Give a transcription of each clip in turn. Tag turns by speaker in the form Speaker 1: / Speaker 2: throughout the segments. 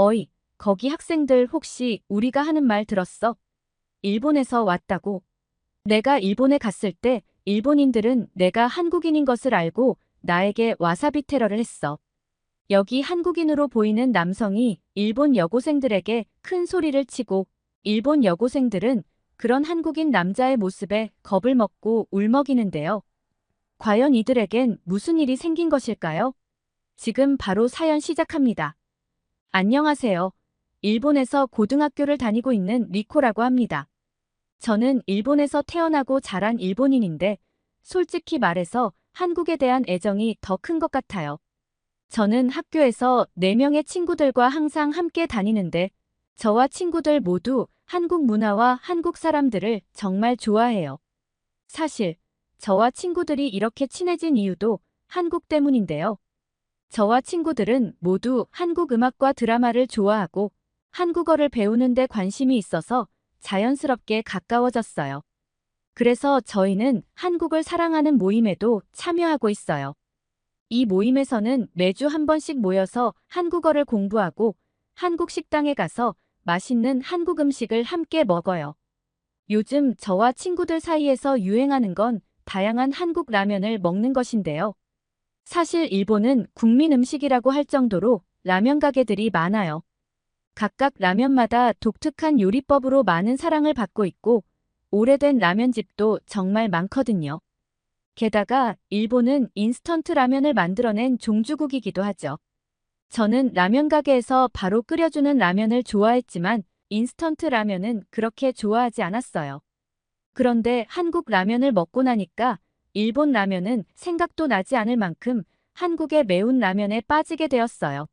Speaker 1: 어이, 거기 학생들 혹시 우리가 하는 말 들었어? 일본에서 왔다고. 내가 일본에 갔을 때 일본인들은 내가 한국인인 것을 알고 나에게 와사비 테러를 했어. 여기 한국인으로 보이는 남성이 일본 여고생들에게 큰 소리를 치고 일본 여고생들은 그런 한국인 남자의 모습에 겁을 먹고 울먹이는데요. 과연 이들에겐 무슨 일이 생긴 것일까요? 지금 바로 사연 시작합니다. 안녕하세요. 일본에서 고등학교를 다니고 있는 리코라고 합니다. 저는 일본에서 태어나고 자란 일본인인데 솔직히 말해서 한국에 대한 애정이 더 큰 것 같아요. 저는 학교에서 4명의 친구들과 항상 함께 다니는데 저와 친구들 모두 한국 문화와 한국 사람들을 정말 좋아해요. 사실 저와 친구들이 이렇게 친해진 이유도 한국 때문인데요. 저와 친구들은 모두 한국 음악과 드라마를 좋아하고 한국어를 배우는 데 관심이 있어서 자연스럽게 가까워졌어요. 그래서 저희는 한국을 사랑하는 모임에도 참여하고 있어요. 이 모임에서는 매주 한 번씩 모여서 한국어를 공부하고 한국 식당에 가서 맛있는 한국 음식을 함께 먹어요. 요즘 저와 친구들 사이에서 유행하는 건 다양한 한국 라면을 먹는 것인데요. 사실 일본은 국민 음식이라고 할 정도로 라면 가게들이 많아요. 각각 라면마다 독특한 요리법으로 많은 사랑을 받고 있고 오래된 라면집도 정말 많거든요. 게다가 일본은 인스턴트 라면을 만들어낸 종주국이기도 하죠. 저는 라면 가게에서 바로 끓여주는 라면을 좋아했지만 인스턴트 라면은 그렇게 좋아하지 않았어요. 그런데 한국 라면을 먹고 나니까 일본 라면은 생각도 나지 않을 만큼 한국의 매운 라면에 빠지게 되었어요.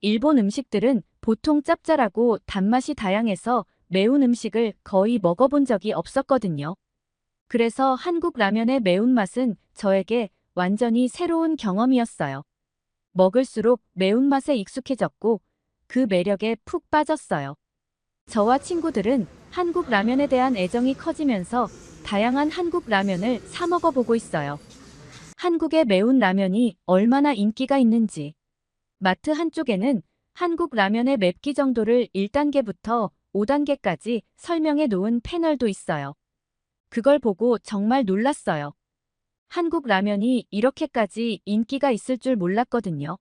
Speaker 1: 일본 음식들은 보통 짭짤하고 단맛이 다양해서 매운 음식을 거의 먹어본 적이 없었거든요. 그래서 한국 라면의 매운맛은 저에게 완전히 새로운 경험이었어요. 먹을수록 매운맛에 익숙해졌고 그 매력에 푹 빠졌어요. 저와 친구들은 한국 라면에 대한 애정이 커지면서 다양한 한국 라면을 사 먹어보고 있어요. 한국의 매운 라면이 얼마나 인기가 있는지. 마트 한쪽에는 한국 라면의 맵기 정도를 1단계부터 5단계까지 설명해 놓은 패널도 있어요. 그걸 보고 정말 놀랐어요. 한국 라면이 이렇게까지 인기가 있을 줄 몰랐거든요.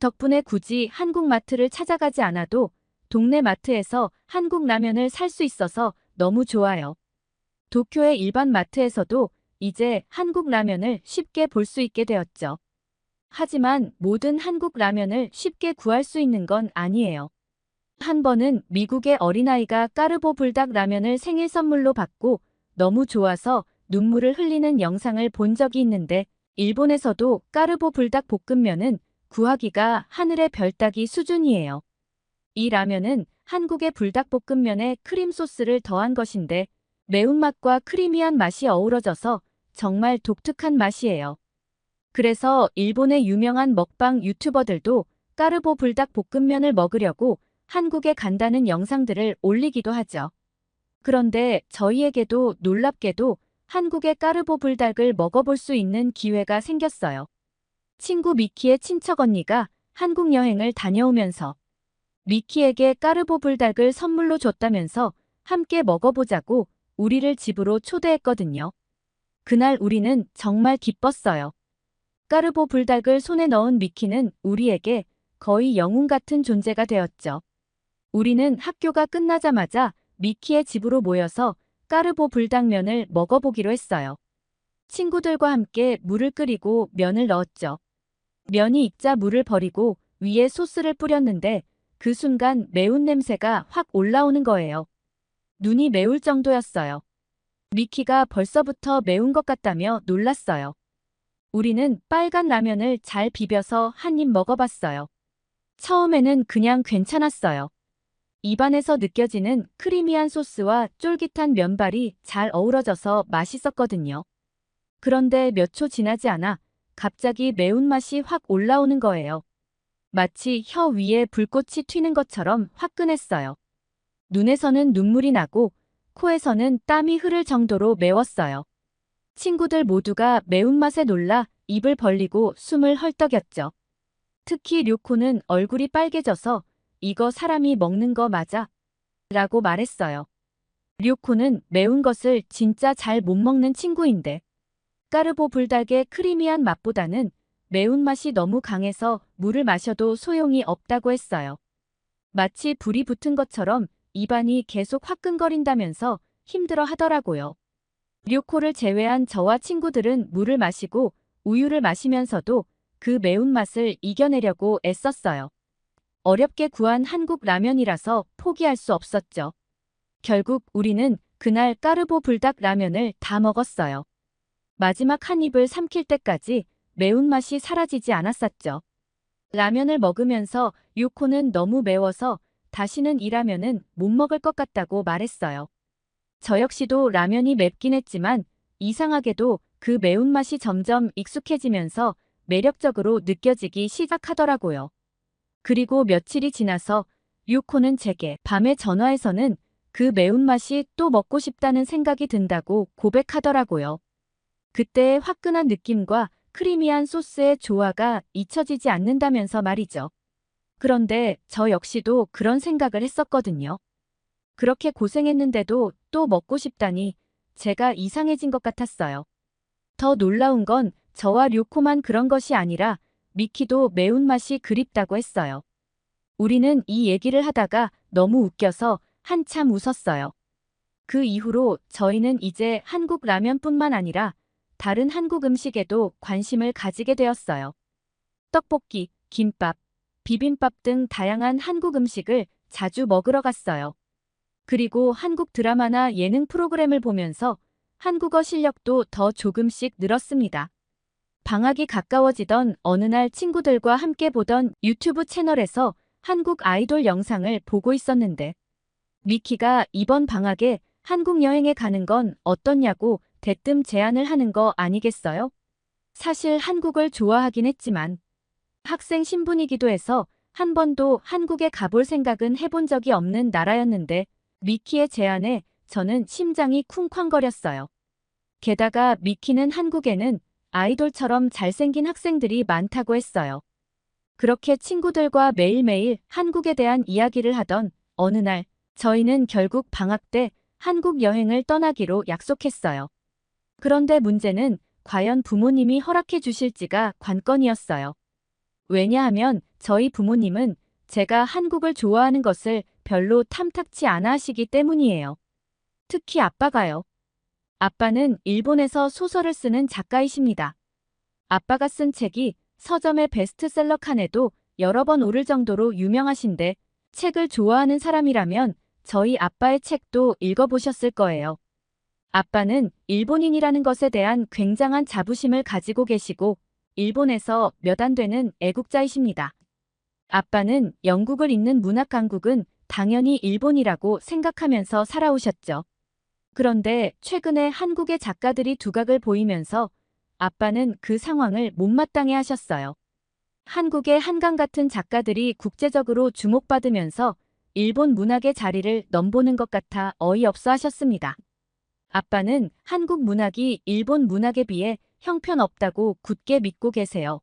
Speaker 1: 덕분에 굳이 한국 마트를 찾아가지 않아도 동네 마트에서 한국 라면을 살 수 있어서 너무 좋아요. 도쿄의 일반 마트에서도 이제 한국 라면을 쉽게 볼 수 있게 되었죠. 하지만 모든 한국 라면을 쉽게 구할 수 있는 건 아니에요. 한 번은 미국의 어린아이가 까르보 불닭 라면을 생일 선물로 받고 너무 좋아서 눈물을 흘리는 영상을 본 적이 있는데 일본에서도 까르보 불닭 볶음면은 구하기가 하늘의 별 따기 수준이에요. 이 라면은 한국의 불닭볶음면에 크림 소스를 더한 것인데 매운맛과 크리미한 맛이 어우러져서 정말 독특한 맛이에요. 그래서 일본의 유명한 먹방 유튜버들도 까르보 불닭 볶음면을 먹으려고 한국에 간다는 영상들을 올리기도 하죠. 그런데 저희에게도 놀랍게도 한국의 까르보 불닭을 먹어볼 수 있는 기회가 생겼어요. 친구 미키의 친척 언니가 한국 여행을 다녀오면서 미키에게 까르보 불닭을 선물로 줬다면서 함께 먹어보자고 우리를 집으로 초대했거든요. 그날 우리는 정말 기뻤어요. 까르보 불닭을 손에 넣은 미키는 우리에게 거의 영웅 같은 존재가 되었죠. 우리는 학교가 끝나자마자 미키의 집으로 모여서 까르보 불닭면을 먹어보기로 했어요. 친구들과 함께 물을 끓이고 면을 넣었죠. 면이 익자 물을 버리고 위에 소스를 뿌렸는데 그 순간 매운 냄새가 확 올라오는 거예요. 눈이 매울 정도였어요. 미키가 벌써부터 매운 것 같다며 놀랐어요. 우리는 빨간 라면을 잘 비벼서 한 입 먹어봤어요. 처음에는 그냥 괜찮았어요. 입안에서 느껴지는 크리미한 소스와 쫄깃한 면발이 잘 어우러져서 맛있었거든요. 그런데 몇 초 지나지 않아 갑자기 매운맛이 확 올라오는 거예요. 마치 혀 위에 불꽃이 튀는 것처럼 화끈했어요. 눈에서는 눈물이 나고 코에서는 땀이 흐를 정도로 매웠어요. 친구들 모두가 매운맛에 놀라 입을 벌리고 숨을 헐떡였죠. 특히 료코는 얼굴이 빨개져서 이거 사람이 먹는 거 맞아? 라고 말했어요. 류코는 매운 것을 진짜 잘 못 먹는 친구인데 까르보 불닭의 크리미한 맛보다는 매운맛이 너무 강해서 물을 마셔도 소용이 없다고 했어요. 마치 불이 붙은 것처럼 입안이 계속 화끈거린다면서 힘들어 하더라고요. 류코를 제외한 저와 친구들은 물을 마시고 우유를 마시면서도 그 매운맛을 이겨내려고 애썼어요. 어렵게 구한 한국 라면이라서 포기할 수 없었죠. 결국 우리는 그날 까르보 불닭 라면을 다 먹었어요. 마지막 한 입을 삼킬 때까지 매운맛이 사라지지 않았었죠. 라면을 먹으면서 유코는 너무 매워서 다시는 이 라면은 못 먹을 것 같다고 말했어요. 저 역시도 라면이 맵긴 했지만 이상하게도 그 매운맛이 점점 익숙해지면서 매력적으로 느껴지기 시작하더라고요. 그리고 며칠이 지나서 유코는 제게 밤에 전화해서는 그 매운맛이 또 먹고 싶다는 생각이 든다고 고백하더라고요. 그때의 화끈한 느낌과 크리미한 소스의 조화가 잊혀지지 않는다면서 말이죠. 그런데 저 역시도 그런 생각을 했었거든요. 그렇게 고생했는데도 또 먹고 싶다니 제가 이상해진 것 같았어요. 더 놀라운 건 저와 류코만 그런 것이 아니라 미키도 매운맛이 그립다고 했어요. 우리는 이 얘기를 하다가 너무 웃겨서 한참 웃었어요. 그 이후로 저희는 이제 한국 라면뿐만 아니라 다른 한국 음식에도 관심을 가지게 되었어요. 떡볶이, 김밥, 비빔밥 등 다양한 한국 음식을 자주 먹으러 갔어요. 그리고 한국 드라마나 예능 프로그램을 보면서 한국어 실력도 더 조금씩 늘었습니다. 방학이 가까워지던 어느 날 친구들과 함께 보던 유튜브 채널에서 한국 아이돌 영상을 보고 있었는데 미키가 이번 방학에 한국 여행에 가는 건 어떻냐고 대뜸 제안을 하는 거 아니겠어요? 사실 한국을 좋아하긴 했지만 학생 신분이기도 해서 한 번도 한국에 가볼 생각은 해본 적이 없는 나라였는데 미키의 제안에 저는 심장이 쿵쾅거렸어요. 게다가 미키는 한국에는 아이돌처럼 잘생긴 학생들이 많다고 했어요. 그렇게 친구들과 매일매일 한국에 대한 이야기를 하던 어느 날 저희는 결국 방학 때 한국 여행을 떠나기로 약속했어요. 그런데 문제는 과연 부모님이 허락해 주실지가 관건이었어요. 왜냐하면 저희 부모님은 제가 한국을 좋아하는 것을 별로 탐탁치 않아 하시기 때문이에요. 특히 아빠가요. 아빠는 일본에서 소설을 쓰는 작가이십니다. 아빠가 쓴 책이 서점의 베스트셀러 칸에도 여러 번 오를 정도로 유명하신데 책을 좋아하는 사람이라면 저희 아빠의 책도 읽어보셨을 거예요. 아빠는 일본인이라는 것에 대한 굉장한 자부심을 가지고 계시고 일본에서 몇 안 되는 애국자이십니다. 아빠는 영국을 잇는 문학 강국은 당연히 일본이라고 생각하면서 살아오셨죠. 그런데 최근에 한국의 작가들이 두각을 보이면서 아빠는 그 상황을 못마땅해 하셨어요. 한국의 한강 같은 작가들이 국제적으로 주목받으면서 일본 문학의 자리를 넘보는 것 같아 어이없어 하셨습니다. 아빠는 한국 문학이 일본 문학에 비해 형편없다고 굳게 믿고 계세요.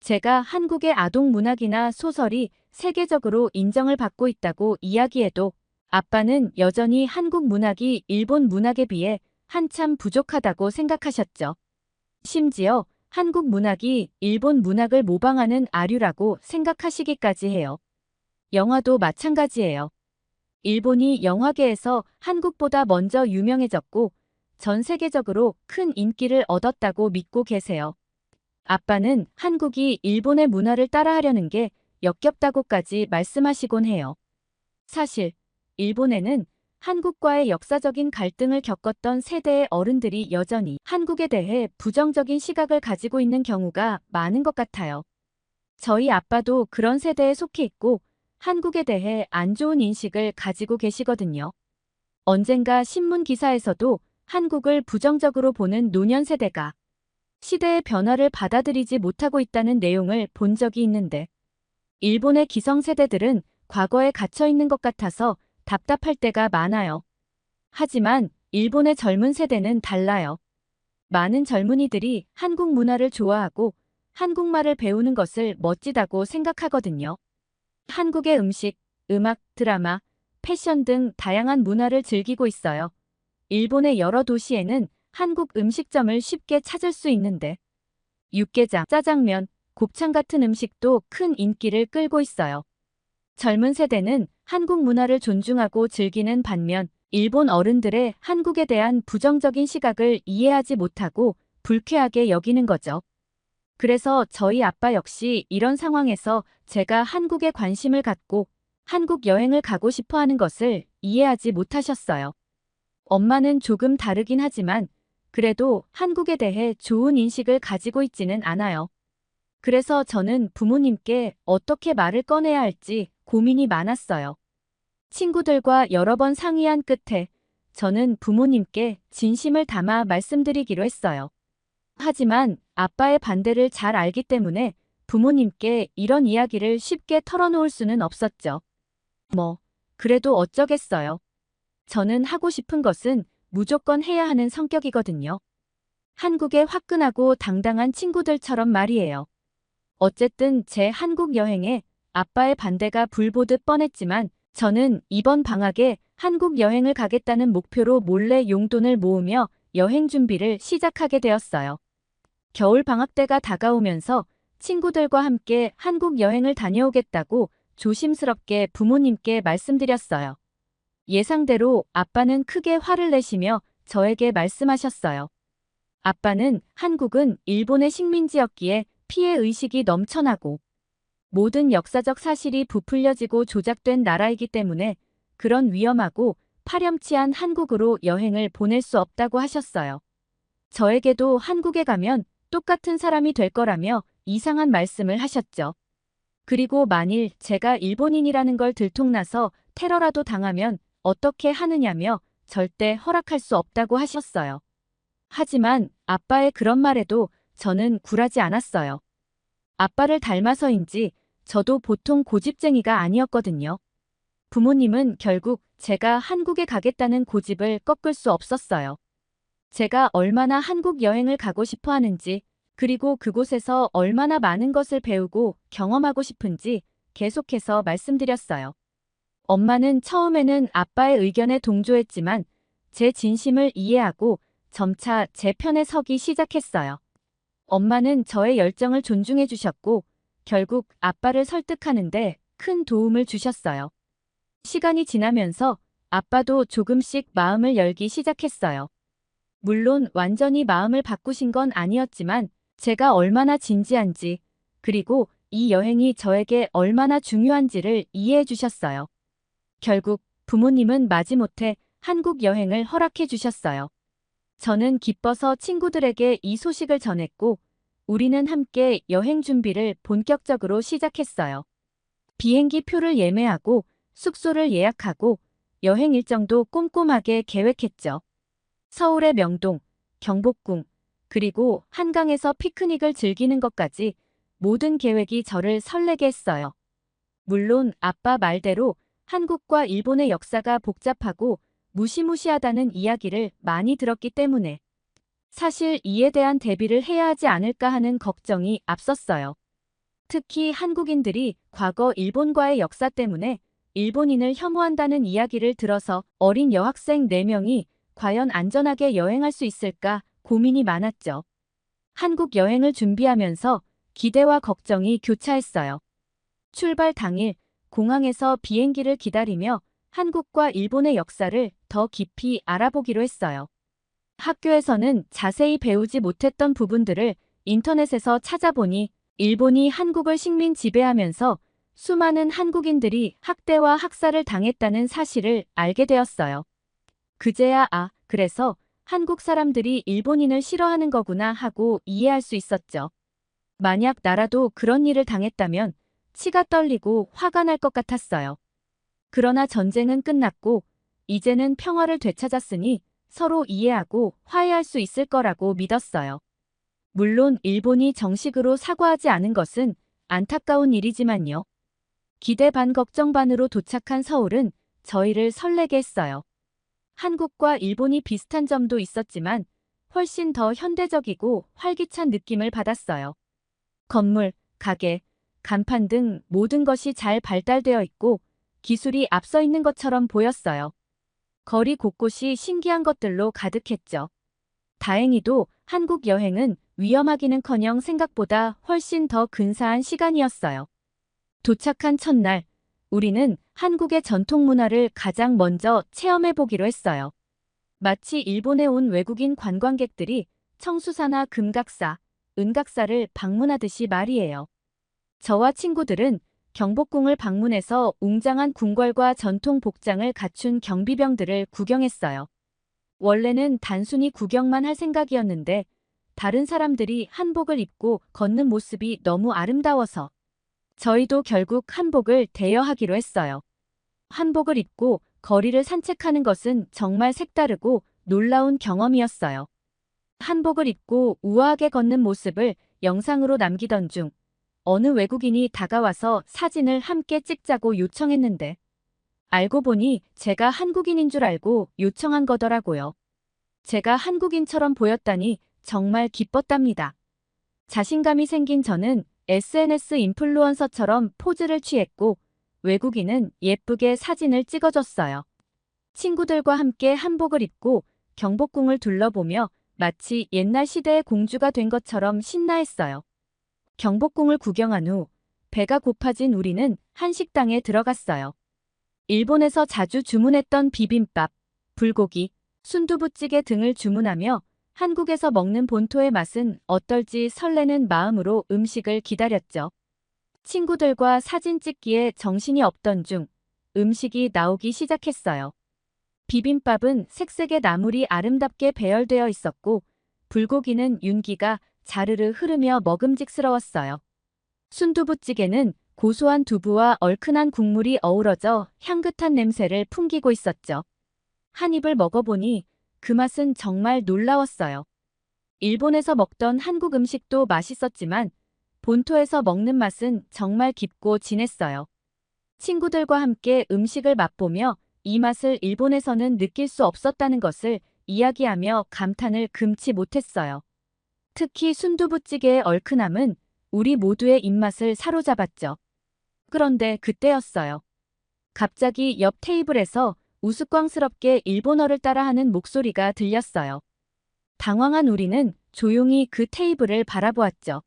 Speaker 1: 제가 한국의 아동 문학이나 소설이 세계적으로 인정을 받고 있다고 이야기해도 아빠는 여전히 한국 문학이 일본 문학에 비해 한참 부족하다고 생각하셨죠. 심지어 한국 문학이 일본 문학을 모방하는 아류라고 생각하시기까지 해요. 영화도 마찬가지예요. 일본이 영화계에서 한국보다 먼저 유명해졌고 전 세계적으로 큰 인기를 얻었다고 믿고 계세요. 아빠는 한국이 일본의 문화를 따라하려는 게 역겹다고까지 말씀하시곤 해요. 사실 일본에는 한국과의 역사적인 갈등을 겪었던 세대의 어른들이 여전히 한국에 대해 부정적인 시각을 가지고 있는 경우가 많은 것 같아요. 저희 아빠도 그런 세대에 속해 있고 한국에 대해 안 좋은 인식을 가지고 계시거든요. 언젠가 신문 기사에서도 한국을 부정적으로 보는 노년 세대가 시대의 변화를 받아들이지 못하고 있다는 내용을 본 적이 있는데 일본의 기성세대들은 과거에 갇혀 있는 것 같아서 답답할 때가 많아요. 하지만 일본의 젊은 세대는 달라요. 많은 젊은이들이 한국 문화를 좋아하고 한국말을 배우는 것을 멋지다고 생각하거든요. 한국의 음식, 음악, 드라마, 패션 등 다양한 문화를 즐기고 있어요. 일본의 여러 도시에는 한국 음식점을 쉽게 찾을 수 있는데 육개장, 짜장면, 곱창 같은 음식도 큰 인기를 끌고 있어요. 젊은 세대는 한국 문화를 존중하고 즐기는 반면 일본 어른들의 한국에 대한 부정적인 시각을 이해하지 못하고 불쾌하게 여기는 거죠. 그래서 저희 아빠 역시 이런 상황에서 제가 한국에 관심을 갖고 한국 여행을 가고 싶어 하는 것을 이해하지 못하셨어요. 엄마는 조금 다르긴 하지만 그래도 한국에 대해 좋은 인식을 가지고 있지는 않아요. 그래서 저는 부모님께 어떻게 말을 꺼내야 할지 고민이 많았어요. 친구들과 여러 번 상의한 끝에 저는 부모님께 진심을 담아 말씀드리기로 했어요. 하지만 아빠의 반대를 잘 알기 때문에 부모님께 이런 이야기를 쉽게 털어놓을 수는 없었죠. 뭐, 그래도 어쩌겠어요. 저는 하고 싶은 것은 무조건 해야 하는 성격이거든요. 한국의 화끈하고 당당한 친구들처럼 말이에요. 어쨌든 제 한국 여행에 아빠의 반대가 불보듯 뻔했지만 저는 이번 방학에 한국 여행을 가겠다는 목표로 몰래 용돈을 모으며 여행 준비를 시작하게 되었어요. 겨울 방학 때가 다가오면서 친구들과 함께 한국 여행을 다녀오겠다고 조심스럽게 부모님께 말씀드렸어요. 예상대로 아빠는 크게 화를 내시며 저에게 말씀하셨어요. 아빠는 한국은 일본의 식민지였기에 피해 의식이 넘쳐나고 모든 역사적 사실이 부풀려지고 조작된 나라이기 때문에 그런 위험하고 파렴치한 한국으로 여행을 보낼 수 없다고 하셨어요. 저에게도 한국에 가면 똑같은 사람이 될 거라며 이상한 말씀을 하셨죠. 그리고 만일 제가 일본인이라는 걸 들통나서 테러라도 당하면 어떻게 하느냐며 절대 허락할 수 없다고 하셨어요. 하지만 아빠의 그런 말에도 저는 굴하지 않았어요. 아빠를 닮아서인지 저도 보통 고집쟁이가 아니었거든요. 부모님은 결국 제가 한국에 가겠다는 고집을 꺾을 수 없었어요. 제가 얼마나 한국 여행을 가고 싶어 하는지, 그리고 그곳에서 얼마나 많은 것을 배우고 경험하고 싶은지 계속해서 말씀드렸어요. 엄마는 처음에는 아빠의 의견에 동조했지만 제 진심을 이해하고 점차 제 편에 서기 시작했어요. 엄마는 저의 열정을 존중해 주셨고 결국 아빠를 설득하는데 큰 도움을 주셨어요. 시간이 지나면서 아빠도 조금씩 마음을 열기 시작했어요. 물론 완전히 마음을 바꾸신 건 아니었지만 제가 얼마나 진지한지 그리고 이 여행이 저에게 얼마나 중요한지를 이해해 주셨어요. 결국 부모님은 마지못해 한국 여행을 허락해 주셨어요. 저는 기뻐서 친구들에게 이 소식을 전했고 우리는 함께 여행 준비를 본격적으로 시작했어요. 비행기 표를 예매하고 숙소를 예약하고 여행 일정도 꼼꼼하게 계획했죠. 서울의 명동, 경복궁, 그리고 한강에서 피크닉을 즐기는 것까지 모든 계획이 저를 설레게 했어요. 물론 아빠 말대로 한국과 일본의 역사가 복잡하고 무시무시하다는 이야기를 많이 들었기 때문에 사실 이에 대한 대비를 해야 하지 않을까 하는 걱정이 앞섰어요. 특히 한국인들이 과거 일본과의 역사 때문에 일본인을 혐오한다는 이야기를 들어서 어린 여학생 4명이 과연 안전하게 여행할 수 있을까 고민이 많았죠. 한국 여행을 준비하면서 기대와 걱정이 교차했어요. 출발 당일 공항에서 비행기를 기다리며 한국과 일본의 역사를 더 깊이 알아보기로 했어요. 학교에서는 자세히 배우지 못했던 부분들을 인터넷에서 찾아보니 일본이 한국을 식민 지배하면서 수많은 한국인들이 학대와 학살을 당했다는 사실을 알게 되었어요. 그제야 아, 그래서 한국 사람들이 일본인을 싫어하는 거구나 하고 이해할 수 있었죠. 만약 나라도 그런 일을 당했다면 치가 떨리고 화가 날 것 같았어요. 그러나 전쟁은 끝났고 이제는 평화를 되찾았으니 서로 이해하고 화해할 수 있을 거라고 믿었어요. 물론 일본이 정식으로 사과하지 않은 것은 안타까운 일이지만요. 기대 반 걱정 반으로 도착한 서울은 저희를 설레게 했어요. 한국과 일본이 비슷한 점도 있었지만 훨씬 더 현대적이고 활기찬 느낌을 받았어요. 건물, 가게, 간판 등 모든 것이 잘 발달되어 있고 기술이 앞서 있는 것처럼 보였어요. 거리 곳곳이 신기한 것들로 가득했죠. 다행히도 한국 여행은 위험하기는커녕 생각보다 훨씬 더 근사한 시간이었어요. 도착한 첫날, 우리는 한국의 전통 문화를 가장 먼저 체험해 보기로 했어요. 마치 일본에 온 외국인 관광객들이 청수사나 금각사, 은각사를 방문하듯이 말이에요. 저와 친구들은 경복궁을 방문해서 웅장한 궁궐과 전통 복장을 갖춘 경비병들을 구경했어요. 원래는 단순히 구경만 할 생각이었는데 다른 사람들이 한복을 입고 걷는 모습이 너무 아름다워서 저희도 결국 한복을 대여하기로 했어요. 한복을 입고 거리를 산책하는 것은 정말 색다르고 놀라운 경험이었어요. 한복을 입고 우아하게 걷는 모습을 영상으로 남기던 중 어느 외국인이 다가와서 사진을 함께 찍자고 요청했는데 알고 보니 제가 한국인인 줄 알고 요청한 거더라고요. 제가 한국인처럼 보였다니 정말 기뻤답니다. 자신감이 생긴 저는 SNS 인플루언서처럼 포즈를 취했고 외국인은 예쁘게 사진을 찍어줬어요. 친구들과 함께 한복을 입고 경복궁을 둘러보며 마치 옛날 시대의 공주가 된 것처럼 신나했어요. 경복궁을 구경한 후 배가 고파진 우리는 한식당에 들어갔어요. 일본에서 자주 주문했던 비빔밥, 불고기, 순두부찌개 등을 주문하며 한국에서 먹는 본토의 맛은 어떨지 설레는 마음으로 음식을 기다렸죠. 친구들과 사진 찍기에 정신이 없던 중 음식이 나오기 시작했어요. 비빔밥은 색색의 나물이 아름답게 배열되어 있었고 불고기는 윤기가 자르르 흐르며 먹음직스러웠어요. 순두부찌개는 고소한 두부와 얼큰한 국물이 어우러져 향긋한 냄새를 풍기고 있었죠. 한 입을 먹어보니 그 맛은 정말 놀라웠어요. 일본에서 먹던 한국 음식도 맛있었지만 본토에서 먹는 맛은 정말 깊고 진했어요. 친구들과 함께 음식을 맛보며 이 맛을 일본에서는 느낄 수 없었다는 것을 이야기하며 감탄을 금치 못했어요. 특히 순두부찌개의 얼큰함은 우리 모두의 입맛을 사로잡았죠. 그런데 그때였어요. 갑자기 옆 테이블에서 우스꽝스럽게 일본어를 따라하는 목소리가 들렸어요. 당황한 우리는 조용히 그 테이블을 바라보았죠.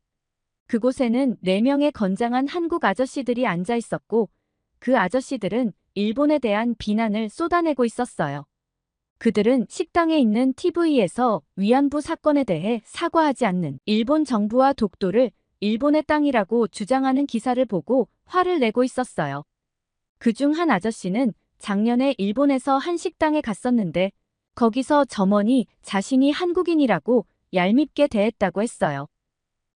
Speaker 1: 그곳에는 4명의 건장한 한국 아저씨들이 앉아 있었고 그 아저씨들은 일본에 대한 비난을 쏟아내고 있었어요. 그들은 식당에 있는 TV에서 위안부 사건에 대해 사과하지 않는 일본 정부와 독도를 일본의 땅이라고 주장하는 기사를 보고 화를 내고 있었어요. 그 중 한 아저씨는 작년에 일본에서 한 식당에 갔었는데 거기서 점원이 자신이 한국인이라고 얄밉게 대했다고 했어요.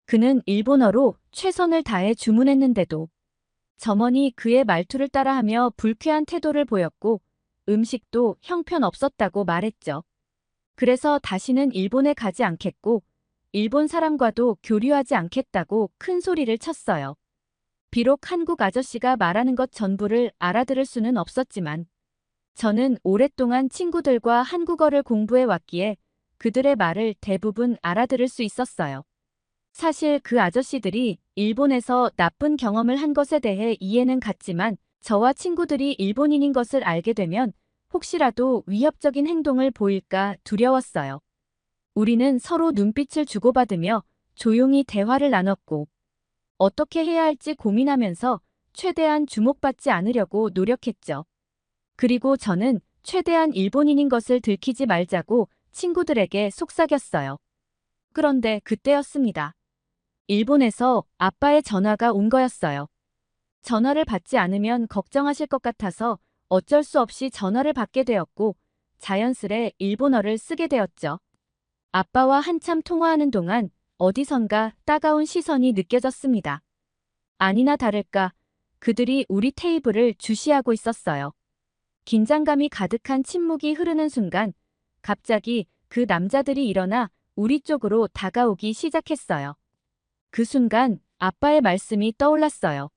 Speaker 1: 그는 일본어로 최선을 다해 주문했는데도 점원이 그의 말투를 따라하며 불쾌한 태도를 보였고 음식도 형편없었다고 말했죠. 그래서 다시는 일본에 가지 않겠고 일본 사람과도 교류하지 않겠다고 큰 소리를 쳤어요. 비록 한국 아저씨가 말하는 것 전부를 알아들을 수는 없었지만 저는 오랫동안 친구들과 한국어를 공부해 왔기에 그들의 말을 대부분 알아들을 수 있었어요. 사실 그 아저씨들이 일본에서 나쁜 경험을 한 것에 대해 이해는 갔지만 저와 친구들이 일본인인 것을 알게 되면 혹시라도 위협적인 행동을 보일까 두려웠어요. 우리는 서로 눈빛을 주고받으며 조용히 대화를 나눴고 어떻게 해야 할지 고민하면서 최대한 주목받지 않으려고 노력했죠. 그리고 저는 최대한 일본인인 것을 들키지 말자고 친구들에게 속삭였어요. 그런데 그때였습니다. 일본에서 아빠의 전화가 온 거였어요. 전화를 받지 않으면 걱정하실 것 같아서 어쩔 수 없이 전화를 받게 되었고 자연스레 일본어를 쓰게 되었죠. 아빠와 한참 통화하는 동안 어디선가 따가운 시선이 느껴졌습니다. 아니나 다를까 그들이 우리 테이블을 주시하고 있었어요. 긴장감이 가득한 침묵이 흐르는 순간 갑자기 그 남자들이 일어나 우리 쪽으로 다가오기 시작했어요. 그 순간 아빠의 말씀이 떠올랐어요.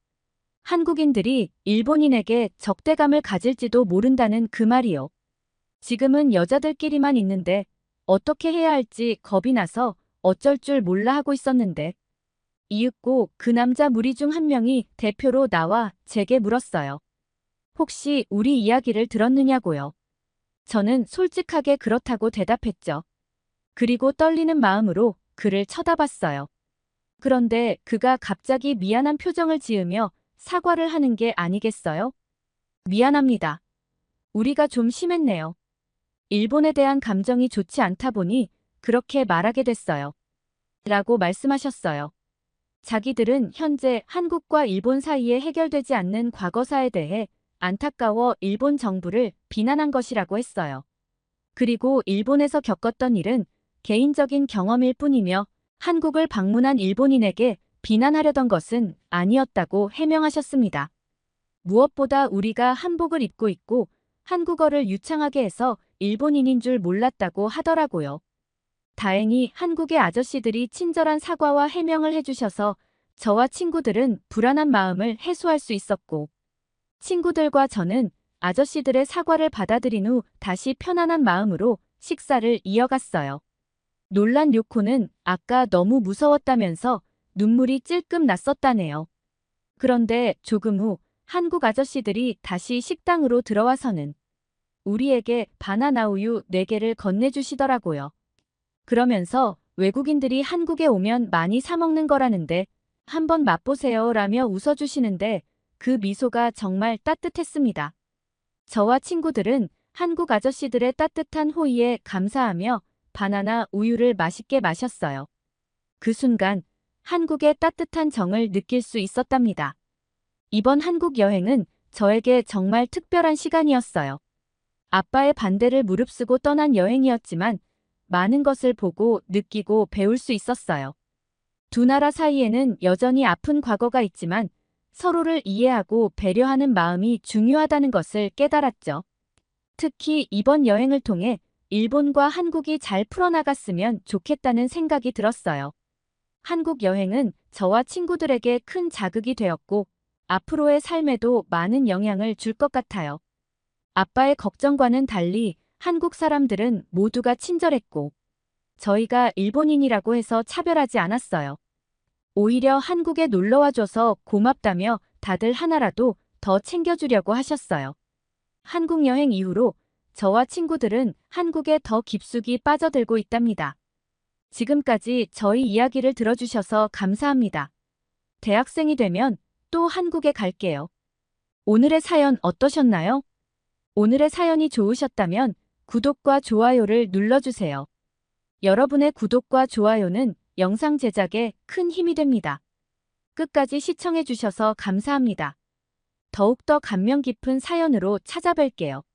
Speaker 1: 한국인들이 일본인에게 적대감을 가질지도 모른다는 그 말이요. 지금은 여자들끼리만 있는데 어떻게 해야 할지 겁이 나서 어쩔 줄 몰라 하고 있었는데 이윽고 그 남자 무리 중 한 명이 대표로 나와 제게 물었어요. 혹시 우리 이야기를 들었느냐고요. 저는 솔직하게 그렇다고 대답했죠. 그리고 떨리는 마음으로 그를 쳐다봤어요. 그런데 그가 갑자기 미안한 표정을 지으며 사과를 하는 게 아니겠어요? 미안합니다. 우리가 좀 심했네요. 일본에 대한 감정이 좋지 않다 보니 그렇게 말하게 됐어요. 라고 말씀하셨어요. 자기들은 현재 한국과 일본 사이에 해결되지 않는 과거사에 대해 안타까워 일본 정부를 비난한 것이라고 했어요. 그리고 일본에서 겪었던 일은 개인적인 경험일 뿐이며 한국을 방문한 일본인에게 비난하려던 것은 아니었다고 해명하셨습니다. 무엇보다 우리가 한복을 입고 있고 한국어를 유창하게 해서 일본인인 줄 몰랐다고 하더라고요. 다행히 한국의 아저씨들이 친절한 사과와 해명을 해주셔서 저와 친구들은 불안한 마음을 해소할 수 있었고 친구들과 저는 아저씨들의 사과를 받아들인 후 다시 편안한 마음으로 식사를 이어갔어요. 놀란 료코는 아까 너무 무서웠다면서 눈물이 찔끔 났었다네요. 그런데 조금 후 한국 아저씨들이 다시 식당으로 들어와서는 우리에게 바나나 우유 4개를 건네주시더라고요. 그러면서 외국인들이 한국에 오면 많이 사먹는 거라는데 한번 맛보세요 라며 웃어주시는데 그 미소가 정말 따뜻했습니다. 저와 친구들은 한국 아저씨들의 따뜻한 호의에 감사하며 바나나 우유를 맛있게 마셨어요. 그 순간 한국의 따뜻한 정을 느낄 수 있었답니다. 이번 한국 여행은 저에게 정말 특별한 시간이었어요. 아빠의 반대를 무릅쓰고 떠난 여행이었지만 많은 것을 보고 느끼고 배울 수 있었어요. 두 나라 사이에는 여전히 아픈 과거가 있지만 서로를 이해하고 배려하는 마음이 중요하다는 것을 깨달았죠. 특히 이번 여행을 통해 일본과 한국이 잘 풀어나갔으면 좋겠다는 생각이 들었어요. 한국 여행은 저와 친구들에게 큰 자극이 되었고 앞으로의 삶에도 많은 영향을 줄 것 같아요. 아빠의 걱정과는 달리 한국 사람들은 모두가 친절했고 저희가 일본인이라고 해서 차별하지 않았어요. 오히려 한국에 놀러와 줘서 고맙다며 다들 하나라도 더 챙겨주려고 하셨어요. 한국 여행 이후로 저와 친구들은 한국에 더 깊숙이 빠져들고 있답니다. 지금까지 저희 이야기를 들어주셔서 감사합니다. 대학생이 되면 또 한국에 갈게요. 오늘의 사연 어떠셨나요? 오늘의 사연이 좋으셨다면 구독과 좋아요를 눌러주세요. 여러분의 구독과 좋아요는 영상 제작에 큰 힘이 됩니다. 끝까지 시청해주셔서 감사합니다. 더욱더 감명 깊은 사연으로 찾아뵐게요.